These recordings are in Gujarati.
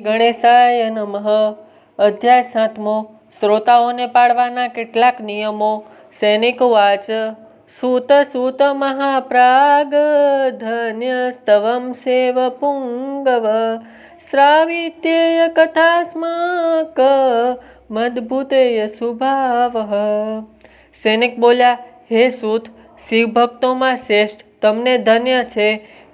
ગણેશાય નમઃ. અધ્યાય સાતમો. શ્રોતાઓને પાળવાના કેટલાક નિયમો. સૈનિક વાચ. સૂત સૂત મહાપ્રાગ. ધન્ય સ્તવમ સેવ પુંગવ. શ્રાવિત્યેય કથાસ્માક મદભૂતેય સુભાવ સૈનિક બોલ્યા, હે સૂત શિવ ભક્તોમાં શ્રેષ્ઠ તમને ધન્ય છે.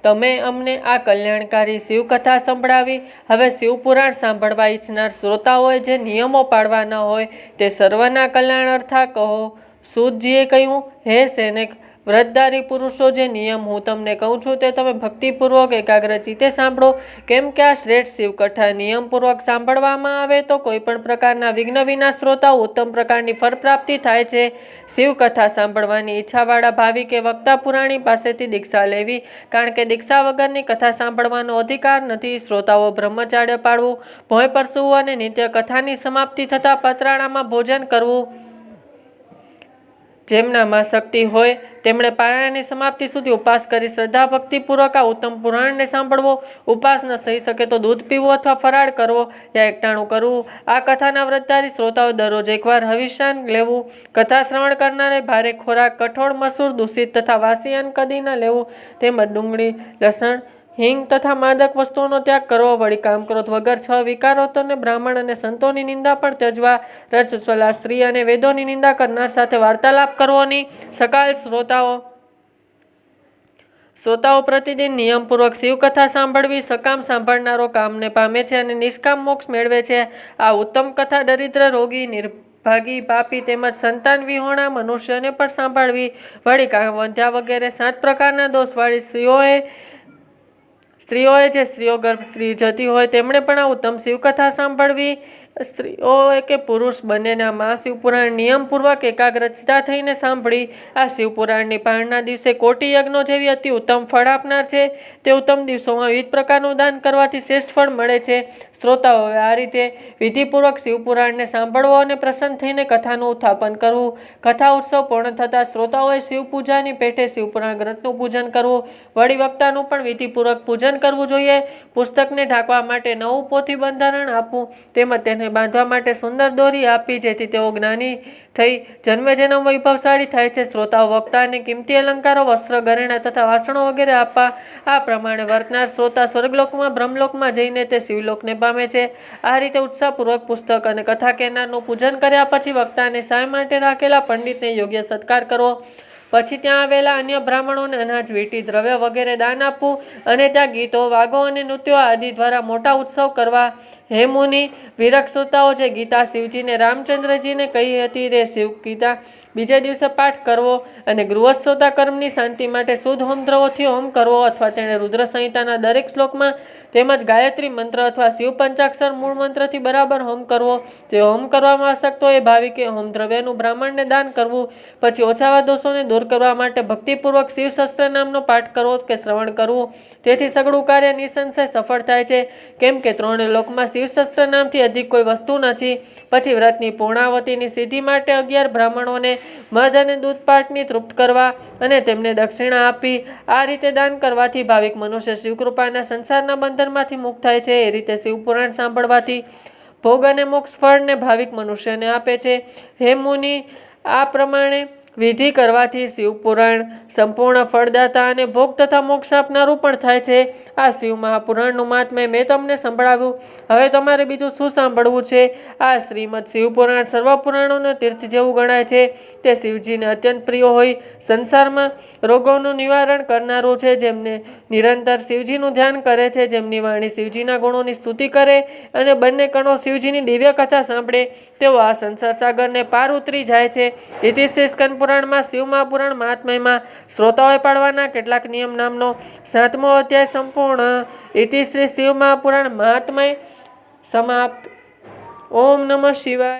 તમે અમને આ કલ્યાણકારી શિવકથા સંભળાવી. હવે શિવપુરાણ સાંભળવા ઈચ્છનાર શ્રોતાઓએ જે નિયમો પાડવાના હોય તે સર્વના કલ્યાણ અર્થા કહો. સૂતજીએ કહ્યું, હે સૈનિક વ્રતધારી પુરુષો, જે નિયમ હું તમને કહું છું તે તમે ભક્તિપૂર્વક, એકાગ્ર ચિત્તે સાંભળો. કેમ કે આ શ્રેષ્ઠ શિવકથા નિયમપૂર્વક સાંભળવામાં આવે તો કોઈ પણ પ્રકારના વિઘ્ન વિના શ્રોતા ઉત્તમ પ્રકારની ફળપ્રાપ્તિ થાય છે. શિવકથા સાંભળવાની ઈચ્છાવાળા ભાવિકે વક્તા પુરાણી પાસેથી દીક્ષા લેવી, કારણ કે દીક્ષા વગરની કથા સાંભળવાનો અધિકાર નથી. શ્રોતાઓ બ્રહ્મચાર્ય પાળવું, ભોય પરસવું અને નિત્ય કથાની સમાપ્તિ થતાં પતરાળામાં ભોજન કરવું. જેમનામાં શક્તિ હોય, તેમણે પારાયણની સમાપ્તિ સુધી ઉપવાસ કરી શ્રદ્ધા ભક્તિપૂર્વક આ ઉત્તમ પુરાણને સાંભળવો ઉપવાસ ન સહી શકે તો દૂધ પીવું અથવા ફરાળ કરવો, યા એકટાણું કરવું. આ કથાના વ્રતધારી શ્રોતાઓ દરરોજ એકવાર હવિષ્યાન લેવું, કથા શ્રવણ કરનારે ભારે ખોરાક, કઠોળ, મસૂર, દૂષિત તથા વાસિયાન કદી ન લેવું, તેમજ ડુંગળી, લસણ હિંગ તથા માદક વસ્તુઓનો ત્યાગ કરવો, વળી કામ ક્રોધ વગર છ વિકારોતોને બ્રાહ્મણ અને સંતોની નિંદા પણ ત્યજવા રચલા સ્ત્રી અને વેદોની નિંદા કરનાર સાથે વાર્તાલાપ કરવાની સકાલ શ્રોતાઓ. શ્રોતાઓ પ્રતિદિન નિયમપૂર્વક શિવકથા સાંભળવી, સકામ સાંભળનારો કામને પામે છે અને નિષ્કામ મોક્ષ મેળવે છે. આ ઉત્તમ કથા દરિદ્ર રોગી, નિર્ભાગી પાપી તેમજ સંતાન વિહોણા મનુષ્યને પણ સાંભળવી, વળી કામ વંધ્યા વગેરે સાત પ્રકારના દોષવાળી સ્ત્રીઓએ સ્ત્રીઓએ જે સ્ત્રીઓ ગર્ભ સ્ત્રી જતી હોય, તેમણે પણ આ ઉત્તમ શિવકથા સાંભળવી. સ્ત્રીઓએ કે પુરુષ બંનેના મા શિવપુરાણ નિયમપૂર્વક એકાગ્રતા થઈને સાંભળી. આ શિવપુરાણની પારણના દિવસે કોટી યજ્ઞો જેવી અતિ ઉત્તમ ફળ આપનાર છે. તે ઉત્તમ દિવસોમાં વિવિધ પ્રકારનું દાન કરવાથી શ્રેષ્ઠ ફળ મળે છે. શ્રોતાઓએ આ રીતે વિધિપૂર્વક શિવપુરાણને સાંભળવો અને પ્રસન્ન થઈને કથાનું ઉત્થાપન કરવું. કથા ઉત્સવ પૂર્ણ થતાં શ્રોતાઓએ શિવપૂજાની પેઠે શિવપુરાણ ગ્રંથનું પૂજન કરવું. વળી વક્તાનું પણ વિધિપૂર્વક પૂજન કરવું જોઈએ, પુસ્તકને ઢાંકવા માટે નવું પોથી બંધારણ આપવું, તેમજ તેને બાંધવા માટે સુંદર દોરી આપી જેથી તેઓ જ્ઞાની થઈ જન્મે. જેનો વૈભવશાળી થાય છે, શ્રોતાઓ વક્તાને કિંમતી અલંકારો વસ્ત્ર ઘરેણા તથા વાસણો વગેરે આપવા. આ પ્રમાણે વર્તનાર શ્રોતા સ્વર્ગલોકમાં, બ્રહ્મલોકમાં જઈને તે શિવલોકને પામે છે. આ રીતે ઉત્સાહપૂર્વક પુસ્તક અને કથા કહેનારનું પૂજન કર્યા પછી વક્તાને સાય માટે રાખેલા પંડિતને યોગ્ય સત્કાર કરવો. પછી ત્યાં આવેલા અન્ય બ્રાહ્મણોને અનાજ વીટી, દ્રવ્ય વગેરે દાન આપવું અને ત્યાં ગીતો, વાગો અને નૃત્યો આદિ દ્વારા મોટા ઉત્સવ કરવા. હેમુની વિરક શ્રોતાઓ, જે ગીતા શિવજીને રામચંદ્રજીને કહી હતી તે શિવ ગીતા બીજે દિવસે પાઠ કરવો અને ગૃહસ્થોતા કર્મની શાંતિ માટે શુદ્ધ હોમ દ્રવોથી હોમ કરવો અથવા તેણે રુદ્ર સંહિતાના દરેક શ્લોકમાં તેમજ ગાયત્રી મંત્ર અથવા શિવ પંચાક્ષર મૂળ મંત્રથી બરાબર હોમ કરવો. જે હોમ કરવામાં હોય એ ભાવિકે હોમ દ્રવ્યનું બ્રાહ્મણને દાન કરવું. પછી ઓછાવા દોષોને દૂર કરવા માટે ભક્તિપૂર્વક શિવશસ્ત્ર નામનો પાઠ કરવો કે શ્રવણ કરવું? તેથી સગળું કાર્ય નિસંશય સફળ થાય છે. કેમ કે ત્રણે લોકમાં શિવશસ્ત્ર નામથી અધિક કોઈ વસ્તુ નથી. પછી વ્રતની પૂર્ણાવતીની સિદ્ધિ માટે અગિયાર બ્રાહ્મણોને મધ અને દૂધપાઠની તૃપ્ત કરવા અને તેમને દક્ષિણા આપી, આ રીતે દાન કરવાથી ભાવિક મનુષ્ય શિવકૃપાના સંસારના બંધનમાંથી મુક્ત થાય છે. એ રીતે શિવપુરાણ સાંભળવાથી ભોગ અને મોક્ષ ફળને ભાવિક મનુષ્યને આપે છે. હે મુનિ, આ પ્રમાણે વિધિ કરવાથી શિવપુરાણ, સંપૂર્ણ ફળદાતા અને ભોગ તથા મોક્ષ આપનારું પણ થાય છે. આ શિવ મહાપુરાણનું મહાત્મ્ય મેં તમને સંભળાવ્યું. હવે તમારે બીજું શું સાંભળવું છે? આ શ્રીમદ શિવપુરાણ સર્વ પુરાણોનું તીર્થ જેવું ગણાય છે. તે શિવજીને અત્યંત પ્રિય હોય. સંસારમાં રોગોનું નિવારણ કરનારું છે જેમને નિરંતર શિવજીનું ધ્યાન કરે છે, જેમની વાણી શિવજીના ગુણોની સ્તુતિ કરે અને બંને કણો શિવજીની દિવ્ય કથા સાંભળે. તેઓ આ સંસાર સાગરને પાર ઉતરી જાય છે. ઇતિ શ્રી સ્કંદ પુરાણમાં, શિવ મહાપુરાણ, મહાત્મયમાં શ્રોતાઓએ પાડવાના કેટલાક નિયમ નામનો સાતમો અધ્યાય સંપૂર્ણ. ઇતિશ્રી શિવ મહાપુરાણ મહાત્મય સમાપ્ત. ઓમ નમઃ શિવાય.